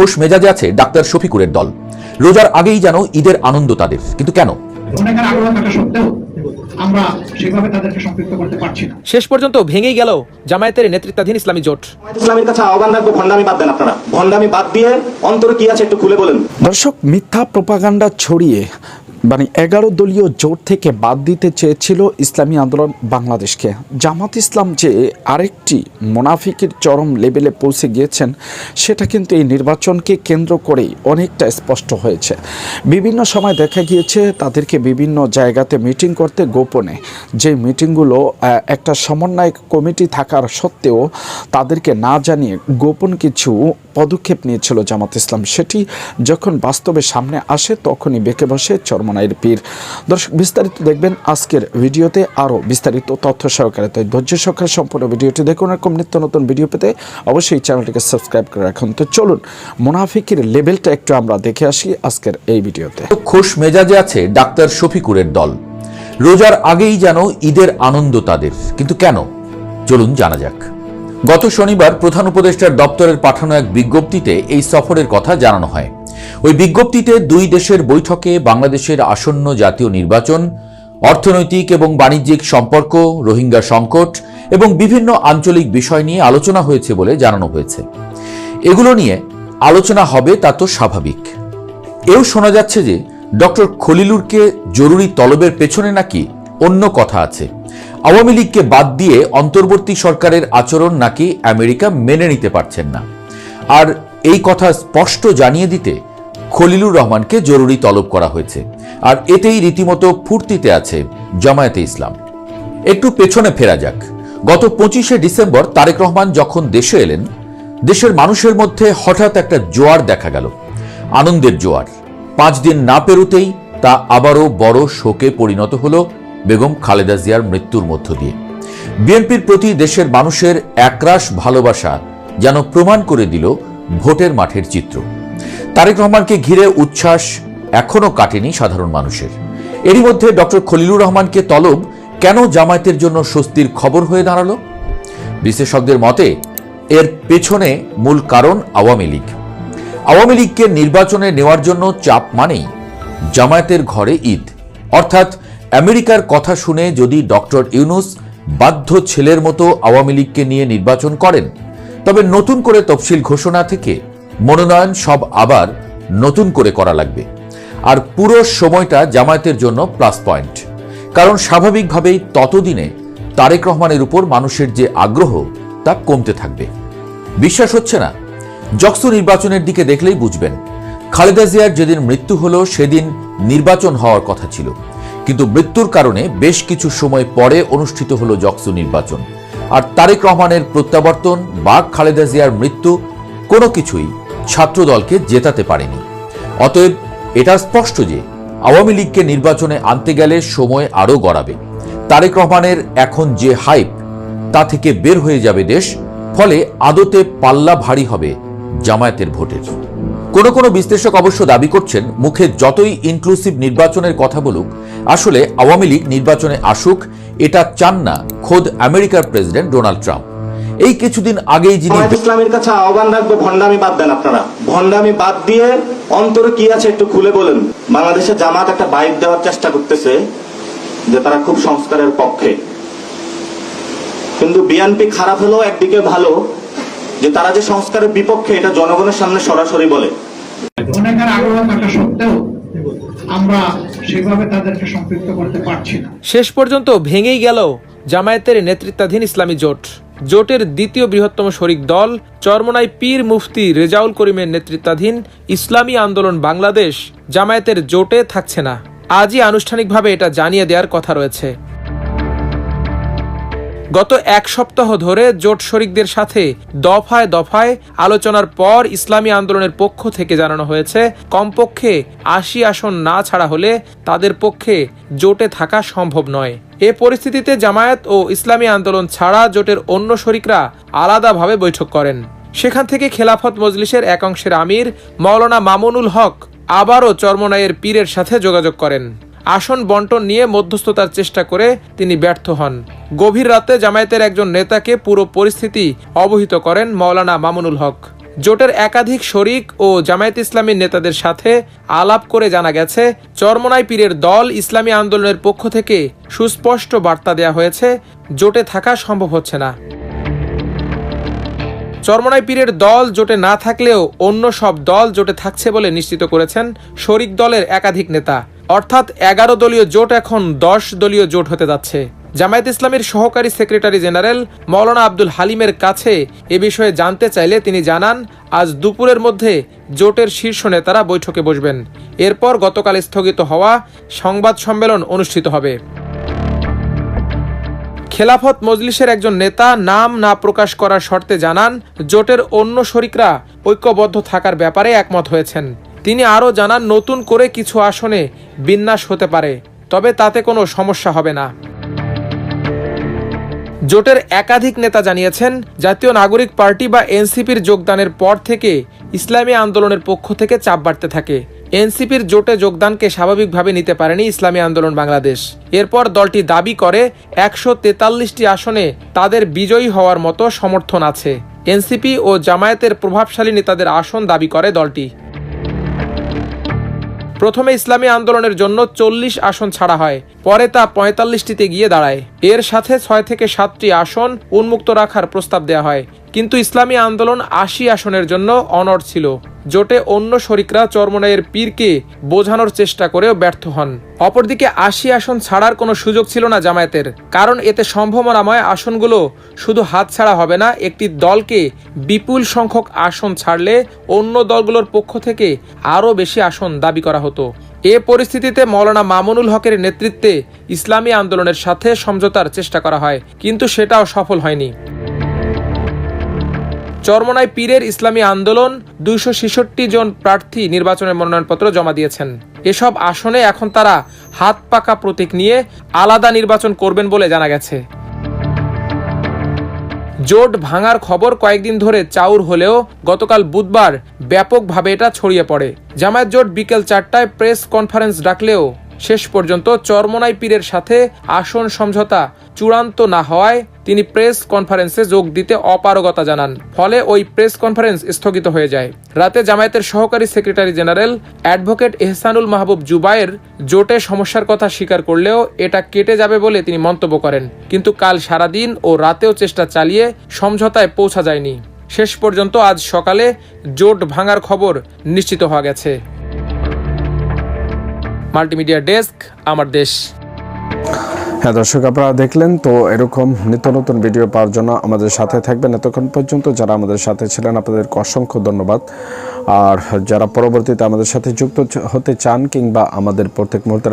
খোশ মেজাজে আছে ডাক্তার শফিকুরের দল। রোজার আগেই যেন ঈদের আনন্দ তাদের। কিন্তু কেন? অনেকের আগ্রহ থাকা সত্ত্বেও আমরা সেভাবে তাদেরকে সম্পৃক্ত করতে পারছি না। শেষ পর্যন্ত ভেঙেই গেল জামায়াতের নেতৃত্বাধীন ইসলামী জোট। ইসলামের কাছে আহ্বান রাখব ভণ্ডামি বাদ দেন আপনারা। ভণ্ডামি বাদ দিয়ে অন্তরে কি আছে একটু খুলে বলেন। দর্শক মিথ্যা প্রপাগান্ডা ছড়িয়ে মানে এগারো দলীয় জোট থেকে বাদ দিতে চেয়েছিল ইসলামী আন্দোলন বাংলাদেশকে। জামাত ইসলাম যে আরেকটি মোনাফিকের চরম লেভেলে পৌঁছে গিয়েছেন, সেটা কিন্তু এই নির্বাচনকে কেন্দ্র করেই অনেকটা স্পষ্ট হয়েছে। বিভিন্ন সময় দেখা গিয়েছে তাদেরকে বিভিন্ন জায়গাতে মিটিং করতে গোপনে। যে মিটিংগুলো একটা সমন্বয় কমিটি থাকার সত্ত্বেও তাদেরকে না জানিয়ে গোপন কিছু পদক্ষেপ নিয়েছিল জামাত ইসলাম। সেটি যখন বাস্তবে সামনে আসে, তখনই বেঁকে বসে চরমনাইয়ের পীর। দর্শক, বিস্তারিত দেখবেন আজকের ভিডিওতে আরও বিস্তারিত তথ্য সহকারে। তাই ধৈর্য সহকারে সম্পূর্ণ ভিডিওটি দেখুন এরকম নিত্য নতুন ভিডিও পেতে অবশ্যই চ্যানেলটিকে সাবস্ক্রাইব করে রাখুন। তো চলুন, মুনাফিকের লেভেলটা একটু আমরা দেখে আসি আজকের এই ভিডিওতে। খোশ মেজাজে আছে ডাক্তার শফিকুরের দল। রোজার আগেই যেন ঈদের আনন্দ তাদের। কিন্তু কেন? চলুন জানা যাক। গত শনিবার প্রধান উপদেষ্টার দপ্তরের পাঠানো এক বিজ্ঞপ্তিতে এই সফরের কথা জানানো হয়। ওই বিজ্ঞপ্তিতে দুই দেশের বৈঠকে বাংলাদেশের আসন্ন জাতীয় নির্বাচন, অর্থনৈতিক এবং বাণিজ্যিক সম্পর্ক, রোহিঙ্গা সংকট এবং বিভিন্ন আঞ্চলিক বিষয় নিয়ে আলোচনা হয়েছে বলে জানানো হয়েছে। এগুলো নিয়ে আলোচনা হবে তা তো স্বাভাবিক। এও শোনা যাচ্ছে যে ডক্টর খলিলুরকে জরুরি তলবের পেছনে নাকি অন্য কথা আছে। আওয়ামী লীগকে বাদ দিয়ে অন্তর্বর্তী সরকারের আচরণ নাকি আমেরিকা মেনে নিতে পারছেন না। আর এই কথা স্পষ্ট জানিয়ে দিতে খলিলুর রহমানকে জরুরি তলব করা হয়েছে। আর এতেই রীতিমতো ফুর্তিতে আছে জামায়াতে ইসলাম। একটু পেছনে ফেরা যাক। গত পঁচিশে ডিসেম্বর তারেক রহমান যখন দেশে এলেন, দেশের মানুষের মধ্যে হঠাৎ একটা জোয়ার দেখা গেল। আনন্দের জোয়ার। পাঁচ দিন না পেরুতেই তা আবারও বড় শোকে পরিণত হল বেগম খালেদা জিয়ার মৃত্যুর মধ্য দিয়ে। বিএনপির প্রতি দেশের মানুষের একরাশ ভালোবাসা যেন প্রমাণ করে দিল ভোটের মাঠের চিত্র। তারেক রহমানকে ঘিরে উচ্ছ্বাস এখনও কাটেনি সাধারণ মানুষের। এরই মধ্যে ডক্টর খলিলুর রহমানকে তলব কেন জামায়াতের জন্য স্বস্তির খবর হয়ে দাঁড়াল? বিশেষজ্ঞদের মতে, এর পেছনে মূল কারণ আওয়ামী লীগ। আওয়ামী লীগকে নির্বাচনে নেওয়ার জন্য চাপ মানেই জামায়াতের ঘরে ঈদ। অর্থাৎ আমেরিকার কথা শুনে যদি ডক্টর ইউনুস বাধ্য ছেলের মতো আওয়ামী লীগকে নিয়ে নির্বাচন করেন, তবে নতুন করে তফসিল ঘোষণা থেকে মনোনয়ন সব আবার নতুন করে করা লাগবে। আর পুরো সময়টা জামায়াতের জন্য প্লাস পয়েন্ট কারণ স্বাভাবিকভাবেই ততদিনে তারেক রহমানের উপর মানুষের যে আগ্রহ, তা কমতে থাকবে। বিশ্বাস হচ্ছে না? জকসু নির্বাচনের দিকে দেখলেই বুঝবেন। খালেদা জিয়ার যেদিন মৃত্যু হলো, সেদিন নির্বাচন হওয়ার কথা ছিল। কিন্তু মৃত্যুর কারণে বেশ কিছু সময় পরে অনুষ্ঠিত হলো জকসু নির্বাচন। আর তারেক রহমানের প্রত্যাবর্তন বা খালেদা জিয়ার মৃত্যু কোনো কিছুই ছাত্রদলকে জেতাতে পারেনি। অতএব এটা স্পষ্ট যে আওয়ামী লীগকে নির্বাচনে আনতে গেলে সময় আরও গড়াবে। তারেক রহমানের এখন যে হাইপ, তা থেকে বের হয়ে যাবে দেশ, ফলে আদতে পাল্লা ভারী হবে জামায়াতের ভোটের। কোন কোন বিশ্লেষক অবশ্য দাবি করছেন, মুখে যতই ইনক্লুসিভ নির্বাচনের কথা বলুক, আসলে আওয়ামী লীগ নির্বাচনে আসুক, এটা চান না খোদ আমেরিকার প্রেসিডেন্ট ডোনাল্ড ট্রাম্প। এই কিছুদিন আগেই যিনি ইসলামের কাছে আহ্বান রাখব ভণ্ডামি বাদ দেন আপনারা। ভণ্ডামি বাদ দিয়ে অন্তরে কি আছে একটু খুলে বলেন। বাংলাদেশে জামাত একটা বাইক দেওয়ার চেষ্টা করতেছে যে তারা খুব সংস্কারের পক্ষে। কিন্তু বিএনপি খারাপ হলেও একদিকে ভালো যে তারা যে সংস্কারের বিপক্ষে এটা জনগণের সামনে সরাসরি বলে। অনেকের আগ্রহ থাকা সত্ত্বেও আমরা সেভাবে তাদেরকে সম্পৃক্ত করতে পারছি না। শেষ পর্যন্ত ভেঙেই গেল জামায়াতের নেতৃত্বাধীন ইসলামী জোট। জোটের দ্বিতীয় বৃহত্তম শরিক দল, চরমনাই পীর মুফতি রেজাউল করিমের নেতৃত্বাধীন ইসলামী আন্দোলন বাংলাদেশ জামায়াতের জোটে থাকছে না। আজই আনুষ্ঠানিকভাবে এটা জানিয়ে দেওয়ার কথা রয়েছে। গত এক সপ্তাহ ধরে জোট শরিকদের সাথে দফায় দফায় আলোচনার পর ইসলামী আন্দোলনের পক্ষ থেকে জানানো হয়েছে, কমপক্ষে আশি আসন না ছাড়া হলে তাদের পক্ষে জোটে থাকা সম্ভব নয়। এ পরিস্থিতিতে জামায়াত ও ইসলামী আন্দোলন ছাড়া জোটের অন্য শরিকরা আলাদাভাবে বৈঠক করেন। সেখান থেকে খেলাফত মজলিসের এক অংশের আমির মৌলানা মামুনুল হক আবারও চরমনাইয়ের পীরের সাথে যোগাযোগ করেন। আসন বন্টন নিয়ে মধ্যস্থতার চেষ্টা করে তিনি ব্যর্থ হন। গভীর রাতে জামায়াতের একজন নেতাকে পুরো পরিস্থিতি অবহিত করেন মাওলানা মামুনুল হক। জোটের একাধিক শরিক ও জামায়াত ইসলামীর নেতাদের সাথে আলাপ করে জানা গেছে, চরমনাই পীরের দল ইসলামী আন্দোলনের পক্ষ থেকে সুস্পষ্ট বার্তা দেয়া হয়েছে, জোটে থাকা সম্ভব হচ্ছে না। চরমনাই পীরের দল জোটে না থাকলেও অন্য সব দল জোটে থাকছে বলে নিশ্চিত করেছেন শরিক দলের একাধিক নেতা। অর্থাৎ এগারো দলীয় জোট এখন দশ দলীয় জোট হতে যাচ্ছে। জামায়াত ইসলামের সহকারী সেক্রেটারি জেনারেল মৌলানা আব্দুল হালিমের কাছে এ বিষয়ে জানতে চাইলে তিনি জানান, আজ দুপুরের মধ্যে জোটের শীর্ষ নেতারা বৈঠকে বসবেন। এরপর গতকাল স্থগিত হওয়া সংবাদ সম্মেলন অনুষ্ঠিত হবে। খেলাফত মজলিসের একজন নেতা নাম না প্রকাশ করার শর্তে জানান, জোটের অন্য শরিকরা ঐক্যবদ্ধ থাকার ব্যাপারে একমত হয়েছেন। তিনি আরও জানান, নতুন করে কিছু আসনে বিন্যাস হতে পারে, তবে তাতে কোনো সমস্যা হবে না। জোটের একাধিক নেতা জানিয়েছেন, জাতীয় নাগরিক পার্টি বা এনসিপির যোগদানের পর থেকে ইসলামী আন্দোলনের পক্ষ থেকে চাপ বাড়তে থাকে। এনসিপির জোটে যোগদানকে স্বাভাবিকভাবে নিতে পারেনি ইসলামী আন্দোলন বাংলাদেশ। এরপর দলটি দাবি করে, একশো তেতাল্লিশটি আসনে তাদের বিজয়ী হওয়ার মতো সমর্থন আছে। এনসিপি ও জামায়াতের প্রভাবশালী নেতাদের আসন দাবি করে দলটি। প্রথমে ইসলামী আন্দোলনের জন্য চল্লিশ আসন ছাড়া হয়। পরে তা পঁয়তাল্লিশটিতে গিয়ে দাঁড়ায়। এর সাথে ছয় থেকে সাতটি আসন উন্মুক্ত রাখার প্রস্তাব দেওয়া হয়। কিন্তু ইসলামী আন্দোলন আশি আসনের জন্য অনড় ছিল। জোটে অন্য শরিকরা চরমনাইয়ের পীরকে বোঝানোর চেষ্টা করেও ব্যর্থ হন। অপরদিকে আশি আসন ছাড়ার কোনো সুযোগ ছিল না জামায়াতের, কারণ এতে সম্ভাবনাময় আসনগুলো শুধু হাতছাড়া হবে না, একটি দলকে বিপুল সংখ্যক আসন ছাড়লে অন্য দলগুলোর পক্ষ থেকে আরও বেশি আসন দাবি করা হতো। এ পরিস্থিতিতে মৌলানা মামুনুল হকের নেতৃত্বে ইসলামী আন্দোলনের সাথে সমঝোতার চেষ্টা করা হয়, কিন্তু সেটাও সফল হয়নি। চরমনাই পীরের ইসলামী আন্দোলন দুইশো ছেষট্টি জন প্রার্থী নির্বাচনের মনোনয়নপত্র জমা দিয়েছেন। এসব আসনে এখন তারা হাত পাকা প্রতীক নিয়ে আলাদা নির্বাচন করবেন বলে জানা গেছে। জোট ভাঙার খবর কয়েকদিন ধরে চাউর হলেও গতকাল বুধবার ব্যাপকভাবে এটা ছড়িয়ে পড়ে। জামায়াত জোট বিকেল চারটায় প্রেস কনফারেন্স ডাকলেও শেষ পর্যন্ত চরমনাই পীরের সাথে আসন সমঝোতা চূড়ান্ত না হওয়ায় তিনি প্রেস কনফারেন্সে যোগ দিতে অপারগতা জানান। ফলে ওই প্রেস কনফারেন্স স্থগিত হয়ে যায়। রাতে জামায়াতের সহকারী secretary general advocate Ehsanul Mahbub Zubayer জোটে সমস্যার কথা স্বীকার করলেও এটা কেটে যাবে বলে তিনি মন্তব্য করেন। কিন্তু কাল সারাদিন ও রাতেও চেষ্টা চালিয়ে সমঝোতায় পৌঁছা যায়নি। শেষ পর্যন্ত আজ সকালে জোট ভাঙার খবর নিশ্চিত হওয়া গেছে। মাল্টিমিডিয়া ডেস্ক, আমার দেশ। হ্যাঁ দর্শক, আপনারা দেখলেন তো এরকম নিত্য নতুন ভিডিও পাওয়ার জন্য আমাদের সাথে থাকবেন এতক্ষণ পর্যন্ত যারা আমাদের সাথে ছিলেন আপনাদের অসংখ্য ধন্যবাদ। আর যারা পরবর্তীতে আমাদের সাথে যুক্ত হতে চান কিংবা আমাদের প্রত্যেক মুহূর্তে